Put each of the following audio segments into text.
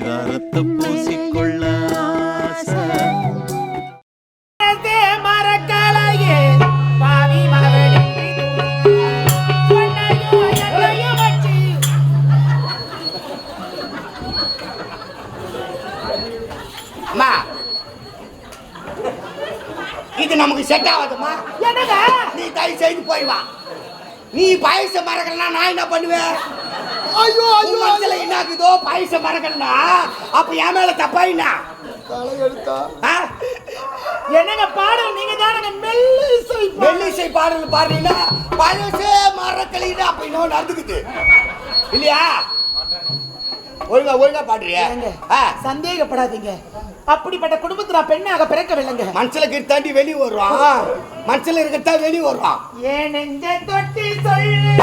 பரிதாரத்தை பூசிக்கொள்ள இது நமக்கு செட் ஆகாதும்மா. என்னங்க? நீ தயவு செய்து போய் வா. நீ பாயசம் மறக்கலனா நான் என்ன பண்ணுவேன்? ஐயோ உன் மனசுல என்ன இருக்குதோ பாயசம் மறக்கலனா அப்ப என் மேல தப்பா என்ன? தலை எடுத்தா ஆ? என்னங்க பாடல்? நீங்க தானங்க மெல்லிசை. மெல்லிசை பாடல் பாடுறீங்கன்னா பழசே மறக்கலைன்னு அப்ப இன்னும் நடந்துக்குது. இல்லையா? ஒழுங்கா ஒழுங்கா பாடுறியா? சந்தேகப்படாதீங்க. அப்படிப்பட்ட குடும்பத்துல பெண்ணாக பிறக்கவில்லைங்க. மனசுல கிட்டாண்டி வெளியே வருவான் மனசுல இருக்கட்டா வெளியே வருவான் ஏன் நெஞ்ச தொட்டி சொல்லு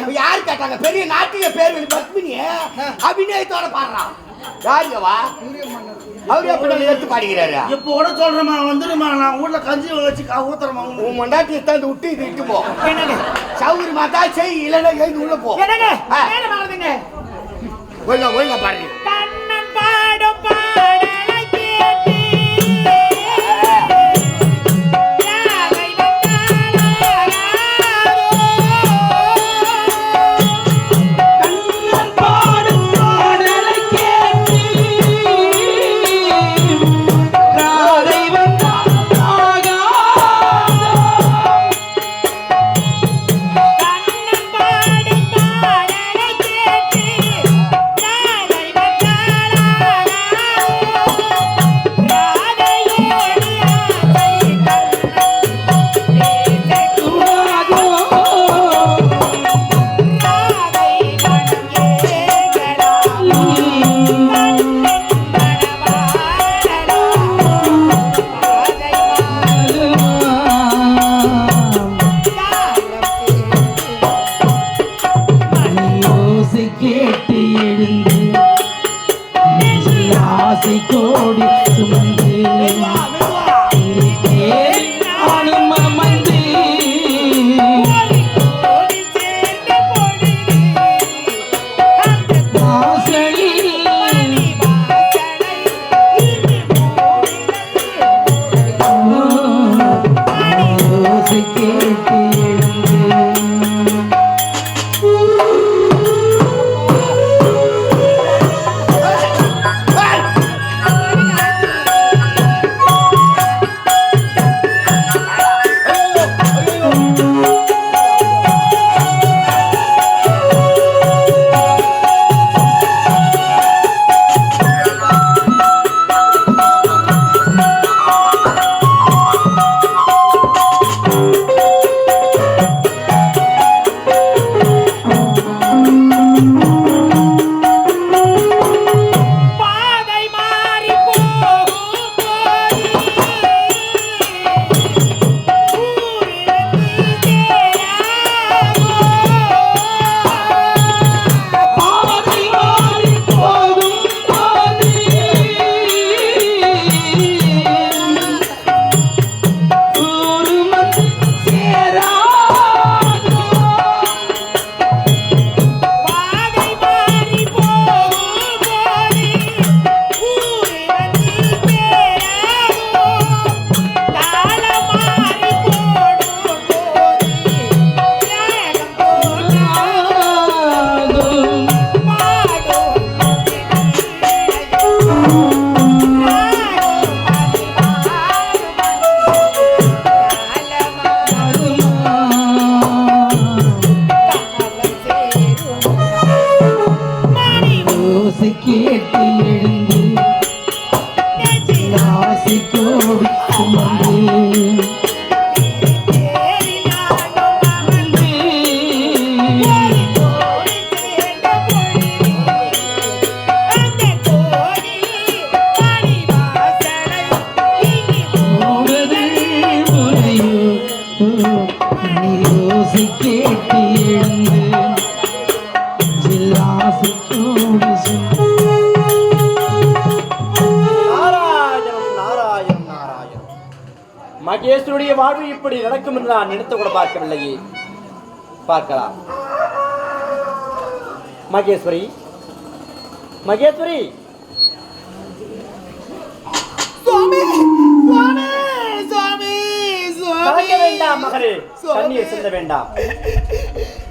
இப்ப யாரு கேட்டாங்க? பெரிய நாட்டிய பேர் பத்மினி. அபிநயத்தோட பாடுறான் யாருவா அவரு எப்படி எடுத்து பாடுகிறாரு? இப்போ கூட வந்துடுமா நான் வீட்ல கஞ்சி வச்சு உனக்கு. உன் மண்டாட்டி தந்து விட்டு இது இட்டு போ. சௌகரி மாத்தா செய் இல்லைன்னா எழுந்து உள்ள போ. ஒழுங்கா ஒழுங்கா பாடுறீங்க. காட்டி கோடி சுமந்தேன் யோசிக்கே மகேஸ்வருடைய வாழ்வு இப்படி நடக்கும் என்று நான் நினைத்து கூட பார்க்கவில்லையே. பார்க்கலாம். மகேஸ்வரி. மகேஸ்வரி!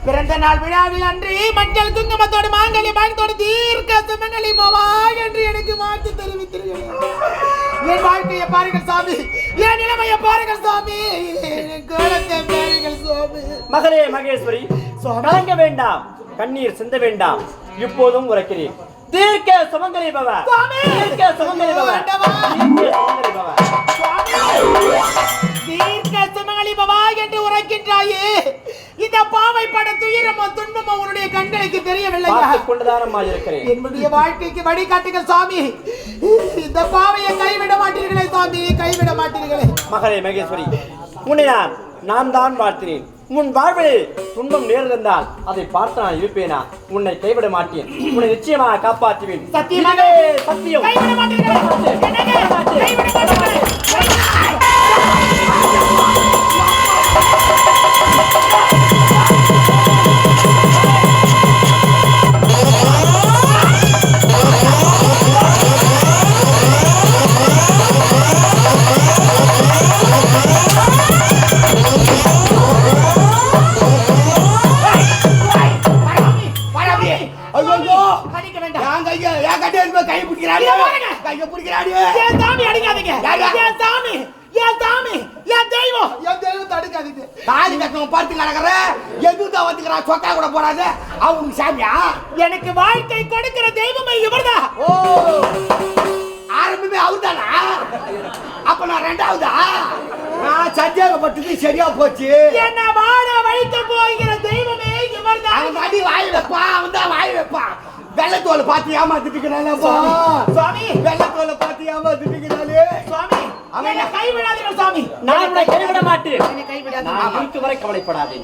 பிறந்த நாள் விழாவில் அன்று மஞ்சள் குங்குமத்தோடு மாங்கலி பாகத்தோடு தீர்க்க சுமங்கலி போவா என்று எனக்கு மாற்றி தெரிவித்தீர்கள் என் வாழ்க்கையை பாருங்கள் சாமி. என் நிலைமையை பாருங்கள் சாமி. கோலத்தை பாருங்கள் மகளே மகேஸ்வரி. கலங்க வேண்டாம் கண்ணீர் சிந்த வேண்டாம் இப்போதும் உரைக்கிறேன். தீர்க்க சுமங்கலி பவ. சுவாமி. தீர்க்க சுமங்கலி பவ. ஆண்டவா. தீர்க்க சுமங்கலி பவ. தீர்க்க சுமங்கலி பவா என்று உரைக்கின்றாயே. இந்த பாவை பட துயரமோ துன்பமோ உன்னுடைய கண்களுக்கு தெரியவில்லையா? பார்த்துக் கொண்டுதானம்மா இருக்கிறேன் என்னுடைய வாழ்க்கைக்கு வழிகாட்டுங்கள் சாமி. இந்த பாவையை கைவிட மாட்டீர்களே சாமி கைவிட மாட்டீர்களே. மகளே மகேஸ்வரி உன்னை நான் நான் தான் வாழ்த்தினேன். உன் வாழ்வில் துன்பம் நேர்ந்தால் அதை பார்த்து நான் இருப்பேனா? உன்னை கைவிட மாட்டேன். உன்னை நிச்சயமாக காப்பாற்றுவேன். சத்தியமாக? சத்தியம். கைவிட மாட்டீர்களே. என் தெய்வம்? என் தெய்வத்தை அடிக்காதீங்க தாலி கட்டணும் பார்த்து கிடக்குற எதுதான் வந்துக்கிறான் சொக்கா கூட போடாது. அவனுக்கு சாமியா? எனக்கு வாழ்க்கை கொடுக்கிற தெய்வமே இவர்தான் ஓ! ஆரம்பமே அவர்தானா? அப்ப நான் ரெண்டாவதா? நான் சந்தேகப்பட்டது சரியா போச்சு. என்ன வாழ வைத்து போகிற தெய்வமே இவர்தான் அவன் அடி வாய் வைப்பான் அவன் தான் வாய் வைப்பான் வெள்ளத்தோலை பார்த்து ஏமாத்திட்டுக்கிறானப்பா சுவாமி வெள்ளத்தோலை பார்த்து ஏமாத்திட்டுக்கிறானே என்னை கைவிடாதீர்கள் சாமி. நான் உன்னை கைவிட மாட்டேன். நான் இருக்கு வரை கவலைப்படாதே.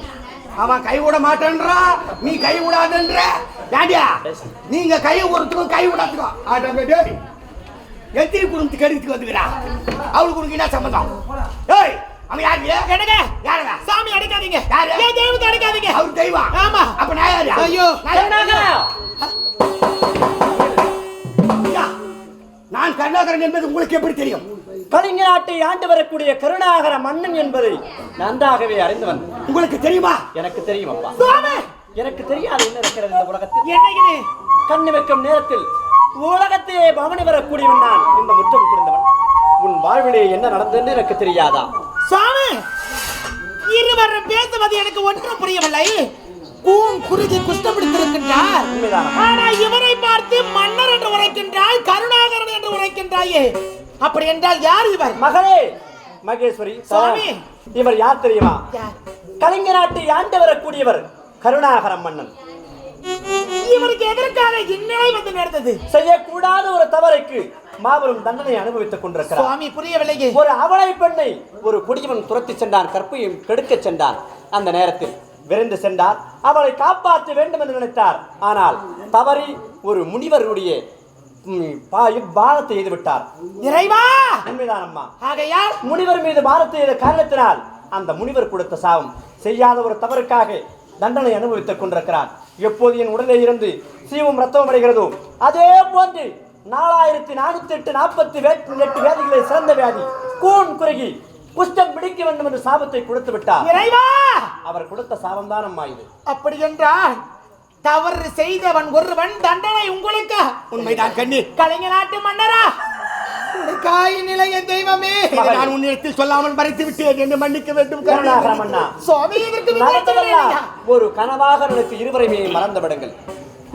அவன் மாட்டேன்றா நீ கை விடாதன்ற. ஏண்டியா நீங்க கை விடுறதுக்கும் கை டேய் எத்திரி குடும்பத்துக்கு எடுத்துக்கு வந்துக்கிறா. அவளுக்கு உனக்கு என்ன சம்மந்தம் ஏய் அவன் யாரு என்னங்க? யாருங்க சாமி அடிக்காதீங்க. யாரு? தெய்வத்தை அடிக்காதீங்க? அவர் தெய்வம். ஆமா. அப்ப நான் யாரு! ஐயா, நான் கருணாகரன் என்பது உங்களுக்கு எப்படி தெரியும்? கலிங்க நாட்டை ஆண்டு வரக்கூடிய கருணாகர மன்னன் என்பதை நன்றாகவே அறிந்தவன். உங்களுக்கு தெரியுமா? எனக்கு தெரியும் அப்பா. எனக்கு தெரியாது என்ன இருக்கிறது இந்த உலகத்தில். என்ன இது? கண்ணு வைக்கும் நேரத்தில் உலகத்தையே பவனி வரக்கூடியவன் நான். இந்த முற்றம் புரிந்தவன். உன் வாழ்விலே என்ன நடந்ததுன்னு எனக்கு தெரியாதா? சுவாமி! இருவரும் பேசுவது எனக்கு ஒன்றும் புரியவில்லை. கூன் குருதி குஷ்டப்பிடித்திருக்கின்றார். ஆனா இவரை பார்த்து மன்னர் என்று உரைக்கின்றாய் கருணாகரன் உரைக்கின்றாயே அப்படி என்றால் யார் இவர்? மகளே மகேஸ்வரி சுவாமி. இவர் யார் தெரியுமா? கலிங்க நாட்டை ஆண்டு வரக்கூடியவர் கருணாகர மன்னன். இவருக்கு எதற்காக இந்நிலை வந்து நேர்ந்தது? செய்யக்கூடாத ஒரு தவறுக்கு மாபெரும் தண்டனை அனுபவித்துக் கொண்டிருக்கிறார். சுவாமி புரியவில்லையே. ஒரு அவளை பெண்ணை ஒரு குடியவன் துரத்தி சென்றான் கற்பையும் கெடுக்கச் சென்றான். அந்த நேரத்தில் விரைந்து சென்றார். அவளை காப்பாற்ற வேண்டும் என்று நினைத்தார். ஆனால் தவறி ஒரு முனிவருடைய பாரத்தை எய்து விட்டார் இறைவா! உண்மைதான் அம்மா. ஆகையால் முனிவர் மீது பாரத்தை எய்த காரணத்தினால் அந்த முனிவர் கொடுத்த சாபம் செய்யாத ஒரு தவறுக்காக தண்டனை அனுபவித்துக் கொண்டிருக்கிறார். எப்போது என் உடலே இருந்து சீவும் ரத்தம் அடைகிறதோ அதே போன்று நாலாயிரத்தி நானூத்தி எட்டு நாற்பத்தி எட்டு வியாதிகளை சிறந்த வியாதி கூன் குறுகி குஷ்டம் பிடிக்க வேண்டும் என்று சாபத்தை கொடுத்து விட்டார். இறைவா! அவர் கொடுத்த சாபம் தான் அம்மா இது. அப்படி என்றால் தவறு செய்தவன் ஒருவன் தண்டனை உங்களுக்கு. உண்மைதான் கண்ணி. கலைஞ நாட்டு மன்னரா. காய் நிலைய தெய்வமே. நான் உன்னிடத்தில் சொல்லாமல் மறைத்து விட்டேன் என்று மன்னிக்க வேண்டும் சுவாமி ஒரு கனவாக நினைத்து இருவரையுமே மறந்து விடுங்கள்.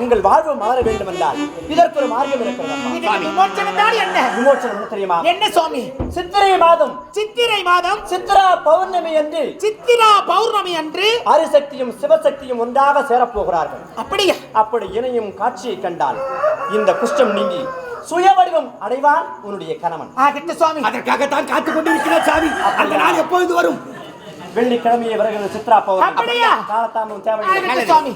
உங்கள் வாழ்வு மாற வேண்டும் என்றால் இதற்கு ஒரு மார்க்கம் இருக்கிறது என்ன? விமோசனம் என்ன தெரியுமா? என்ன சுவாமி? சித்திரை மாதம். சித்திரை மாதம்? சித்ரா பௌர்ணமி என்று சித்திரா பௌர்ணமி அன்று? அரிசக்தியும் சிவசக்தியும் ஒன்றாக சேரப்போகிறார்கள். அப்படியா? அப்படி இணையும் காட்சியை கண்டால் இந்த குஷ்டம் நீங்கி சுய வடிவம் அடைவான் உன்னுடைய கணவன். ஆகட்டு சுவாமி. அதற்காகத்தான் காத்துக் கொண்டிருக்கிறார் சாமி அந்த நாள் எப்பொழுது வரும்? வெள்ளிக்கிழமையே வருகிறது சித்ரா பௌர்ணமி? காலத்தாமம் தேவை சுவாமி.